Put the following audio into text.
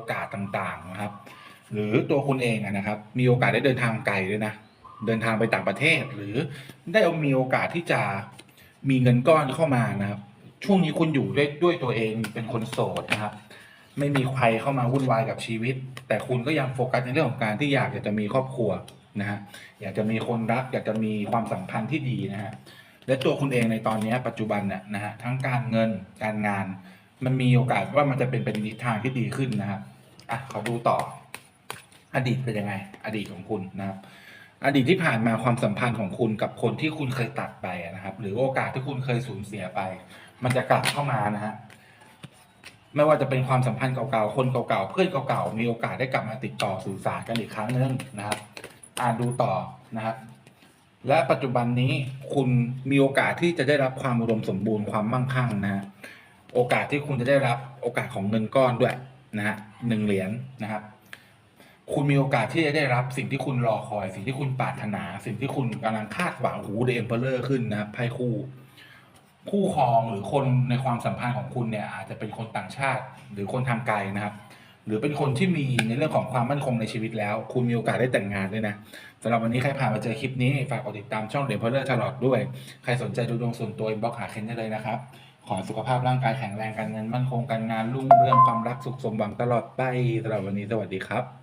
อกาสต่างๆนะครับ หรือตัวคุณเองนะครับ มีโอกาสได้เดินทางไกลด้วยนะ เดินทางไปต่างประเทศ หรือได้มีโอกาสที่จะมีเงินก้อนเข้ามานะครับ ช่วงนี้คุณอยู่ด้วยด้วยตัวเองเป็นคนโสดนะครับ ไม่มีใครเข้ามาวุ่นวายกับชีวิต แต่คุณก็ยังโฟกัสในเรื่องของการที่อยากจะมีครอบครัวนะฮะอยากจะมีคนรัก อยากจะมีความสัมพันธ์ที่ดีนะฮะและตัวคุณเองในตอนนี้ปัจจุบันเนี่ยนะฮะทั้งการเงินการงาน มันมีโอกาสว่ามันจะเป็นไปในทิศทางที่ดีขึ้นนะครับอะขอดูต่อ อดีตเป็นยังไง อดีตของคุณนะครับ อดีตที่ผ่านมาความสัมพันธ์ของคุณกับคนที่คุณเคยตัดไปนะครับ หรือโอกาสที่คุณเคยสูญเสียไป มันจะกลับเข้ามานะฮะไม่ว่าจะเป็นความสัมพันธ์เก่าๆ คนเก่าๆ เพื่อนเก่าๆ มีโอกาสได้กลับมาติดต่อสื่อสารกันอีกครั้งหนึงนะครับ อ่านดูต่อนะครับ และปัจจุบันนี้คุณมีโอกาสที่จะได้รับความอุดมสมบูรณ์ความมั่งคั่งนะฮะ โอกาสที่คุณจะได้รับโอกาสของเงินก้อนด้วยนะฮะหนึ่งเหรียญนะครับ คุณมีโอกาสที่จะได้รับสิ่งที่คุณรอคอย สิ่งที่คุณปรารถนา สิ่งที่คุณกำลังคาดหวังหูเดมเพลเลอร์ขึ้นนะครับไพ่คู่ คู่ครองหรือคนในความสัมพันธ์ของคุณเนี่ย อาจจะเป็นคนต่างชาติ หรือคนทางไกลนะครับ หรือเป็นคนที่มีในเรื่องของความมั่นคงในชีวิตแล้ว คุณมีโอกาสได้แต่งงานด้วยนะสำหรับวันนี้ใครผ่านมาเจอคลิปนี้ฝากกดติดตามช่องเดมเพลเลอร์ตลอดด้วย ใครสนใจดูดวงส่วนตัวอินบ็อกหาเคนได้เลยนะครับ ขอสุขภาพร่างกายแข็งแรงการเงินมั่นคงการงานรุ่งเรื่องความรักสุขสมหวังตลอดไปสำหรับวันนี้สวัสดีครับ